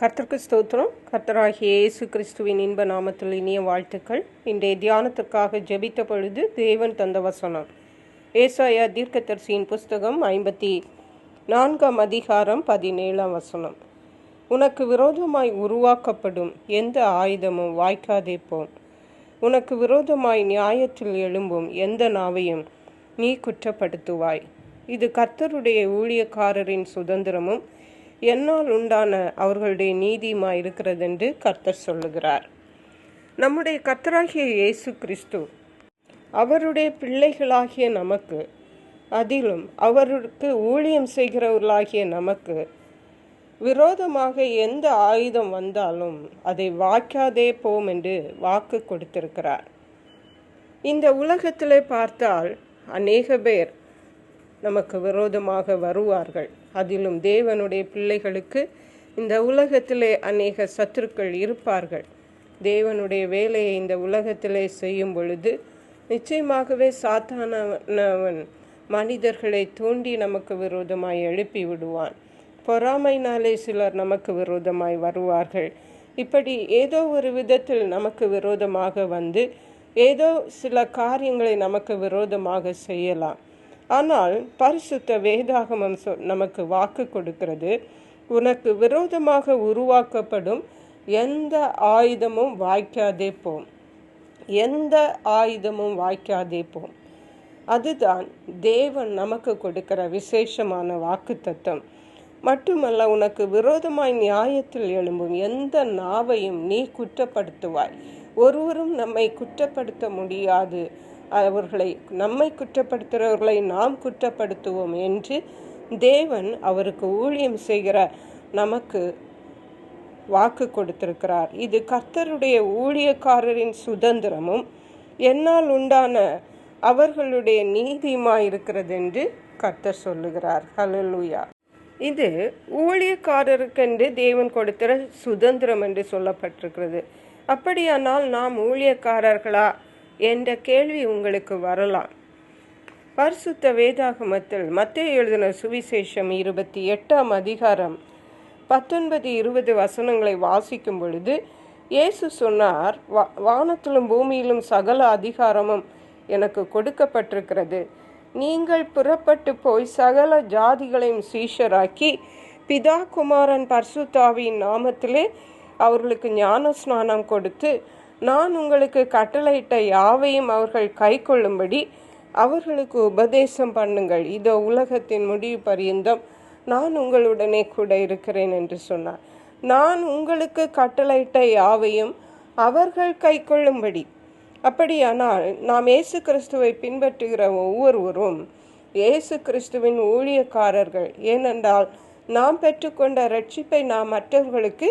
கர்த்தருக்கு ஸ்தோத்திரம். கர்த்தராகிய இயேசு கிறிஸ்துவின் இன்ப நாமத்தில் இனிய வாழ்த்துக்கள். இன்றைய தியானத்திற்காக ஜெபித்த பொழுது தேவன் தந்த வசனம். ஏசாயா தீர்க்கதரிசியின் புஸ்தகம் ஐம்பத்தி நான்காம் அதிகாரம் பதினேழாம் வசனம். உனக்கு விரோதமாய் உருவாக்கப்படும் எந்த ஆயுதமும் வாய்க்காதே போம் உனக்கு விரோதமாய் நியாயத்தில் எழும்பும் எந்த நாவையும் நீ குற்றப்படுத்துவாய். இது கர்த்தருடைய ஊழியக்காரரின் சுதந்திரமும் என்னால் உண்டான அவர்களுடைய நீதியுமா இருக்கிறது என்று கர்த்தர் சொல்லுகிறார். நம்முடைய கர்த்தராகிய இயேசு கிறிஸ்து அவருடைய பிள்ளைகளாகிய நமக்கு அதிலும் அவருக்கு ஊழியம் செய்கிறவர்களாகிய நமக்கு விரோதமாக எந்த ஆயுதம் வந்தாலும் அதை வாய்க்காதே போம் என்று வாக்கு கொடுத்திருக்கிறார். இந்த உலகத்திலே பார்த்தால் அநேக பேர் நமக்கு விரோதமாக வருவார்கள். அதிலும் தேவனுடைய பிள்ளைகளுக்கு இந்த உலகத்திலே அநேக சத்துருக்கள் இருப்பார்கள். தேவனுடைய வேலையை இந்த உலகத்திலே செய்யும் பொழுது நிச்சயமாகவே சாத்தானவன் மனிதர்களை தூண்டி நமக்கு விரோதமாய் எழுப்பி விடுவான். பொறாமைனாலே சிலர் நமக்கு விரோதமாய் வருவார்கள். இப்படி ஏதோ ஒரு விதத்தில் நமக்கு விரோதமாக வந்து ஏதோ சில காரியங்களை நமக்கு விரோதமாக செய்யலாம். ஆனால் பரிசுத்த வேதாகமம் சொ நமக்கு வாக்கு கொடுக்கிறது. உனக்கு விரோதமாக உருவாக்கப்படும் எந்த ஆயுதமும் வாய்க்காதே போம் எந்த ஆயுதமும் வாய்க்காதே போம் அதுதான் தேவன் நமக்கு கொடுக்கிற விசேஷமான வாக்கு தத்துவம் மட்டுமல்ல உனக்கு விரோதமாய் நியாயத்தில் எழும்பும் எந்த நாவையும் நீ குற்றப்படுத்துவாய். ஒருவரும் நம்மை குற்றப்படுத்த முடியாது. அவர்களை நம்மை குற்றப்படுத்துகிறவர்களை நாம் குற்றப்படுத்துவோம் என்று தேவன் அவருக்கு ஊழியம் செய்கிற நமக்கு வாக்கு கொடுத்திருக்கிறார். இது கர்த்தருடைய ஊழியக்காரரின் சுதந்திரமும் என்னால் உண்டான அவர்களுடைய நீதியுமாயிருக்கிறது என்று கர்த்தர் சொல்லுகிறார். ஹலலூயா இது ஊழியக்காரருக்கென்று தேவன் கொடுத்த சுதந்திரம் என்று சொல்லப்பட்டிருக்கிறது. அப்படியானால் நாம் ஊழியக்காரர்களா? என்ற கேள்வி உங்களுக்கு வரலாம். பரிசுத்த வேதாகமத்தில் மத்திய எழுதின சுவிசேஷம் இருபத்தி எட்டாம் அதிகாரம் பத்தொன்பது இருபது வசனங்களை வாசிக்கும் பொழுது இயேசு சொன்னார் வா வானத்திலும் பூமியிலும் சகல அதிகாரமும் எனக்கு கொடுக்கப்பட்டிருக்கிறது. நீங்கள் புறப்பட்டு போய் சகல ஜாதிகளையும் சீஷராக்கி பிதா குமாரன் பர்சுத்தாவின் நாமத்திலே அவர்களுக்கு ஞான ஸ்நானம் கொடுத்து நான் உங்களுக்கு கட்டளையிட்ட யாவையும் அவர்கள் கை கொள்ளும்படி அவர்களுக்கு உபதேசம் பண்ணுங்கள். இதோ உலகத்தின் முடிவு பரியந்தம். நான் உங்களுடனே கூட இருக்கிறேன் என்று சொன்னார். நான் உங்களுக்கு கட்டளையிட்ட யாவையும் அவர்கள் கை கொள்ளும்படி. அப்படியானால் நாம் இயேசு கிறிஸ்துவை பின்பற்றுகிற ஒவ்வொருவரும் இயேசு கிறிஸ்துவின் ஊழியக்காரர்கள். ஏனென்றால் நாம் பெற்றுக்கொண்ட ரட்சிப்பை நாம் மற்றவர்களுக்கு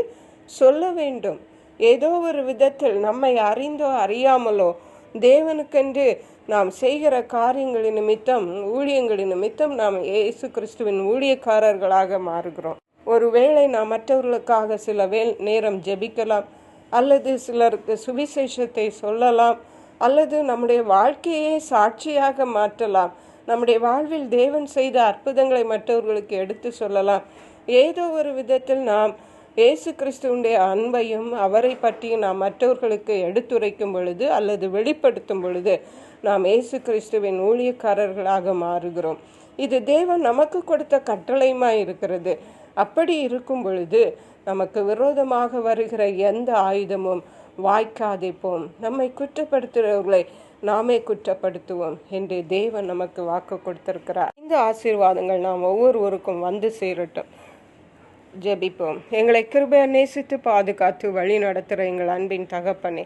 சொல்ல வேண்டும். ஏதோ ஒரு விதத்தில் நம்மை அறிந்தோ அறியாமலோ தேவனுக்கென்று நாம் செய்கிற காரியங்களின் நிமித்தம் ஊழியங்களின் நிமித்தம் நாம் இயேசு கிறிஸ்துவின் ஊழியக்காரர்களாக மாறுகிறோம். ஒருவேளை நாம் மற்றவர்களுக்காக சில வேல் நேரம் ஜெபிக்கலாம் அல்லது சிலருக்கு சுவிசேஷத்தை சொல்லலாம் அல்லது நம்முடைய வாழ்க்கையே சாட்சியாக மாற்றலாம். நம்முடைய வாழ்வில் தேவன் செய்த அற்புதங்களை மற்றவர்களுக்கு எடுத்து சொல்லலாம். ஏதோ ஒரு விதத்தில் நாம் இயேசு கிறிஸ்துவனுடைய அன்பையும் அவரை பற்றி நாம் மற்றவர்களுக்கு எடுத்துரைக்கும் பொழுது அல்லது வெளிப்படுத்தும் பொழுது நாம் இயேசு கிறிஸ்துவின் ஊழியக்காரர்களாக மாறுகிறோம். இது தேவன் நமக்கு கொடுத்த கட்டளையுமாய் இருக்கிறது. அப்படி இருக்கும் பொழுது நமக்கு விரோதமாக வருகிற எந்த ஆயுதமும் வாய்க்காதைப்போம் நம்மை குற்றப்படுத்துகிறவர்களை நாமே குற்றப்படுத்துவோம் என்று தேவன் நமக்கு வாக்கு கொடுத்திருக்கிறார். இந்த ஆசீர்வாதங்கள் நாம் ஒவ்வொருவருக்கும் வந்து சேரட்டும். ஜெபிப்போம். எங்களை கிருபையை நேசித்து பாதுகாத்து வழி நடத்துகிற எங்கள் அன்பின் தகப்பனே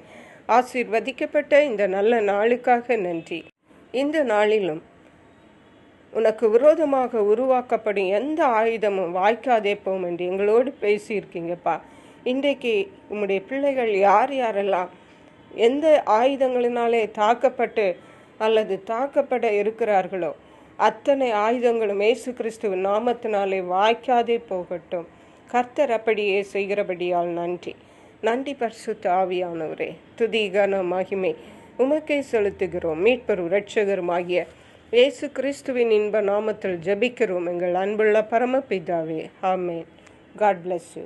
ஆசீர்வதிக்கப்பட்ட இந்த நல்ல நாளுக்காக நன்றி. இந்த நாளிலும் உனக்கு விரோதமாக உருவாக்கப்படும் எந்த ஆயுதமும் வாய்க்காதே போம் என்று எங்களோடு பேசியிருக்கீங்கப்பா. இன்றைக்கு உம்முடைய பிள்ளைகள் யார் யாரெல்லாம் எந்த ஆயுதங்களினாலே தாக்கப்பட்டு அல்லது தாக்கப்பட இருக்கிறார்களோ அத்தனை ஆயுதங்களும் ஏசு கிறிஸ்துவின் நாமத்தினாலே வாய்க்காதே போகட்டும். கர்த்தர் அப்படியே செய்கிறபடியால் நன்றி. நன்றி பரிசுத்த ஆவியானவரே துதி கன மகிமை உமக்கே செலுத்துகிறோம். மீட்பரும் இரட்சகருமாகிய இயேசு கிறிஸ்துவின் இன்ப நாமத்தில் ஜபிக்கிறோம். எங்கள் அன்புள்ள பரமபிதாவே ஆமேன். God bless you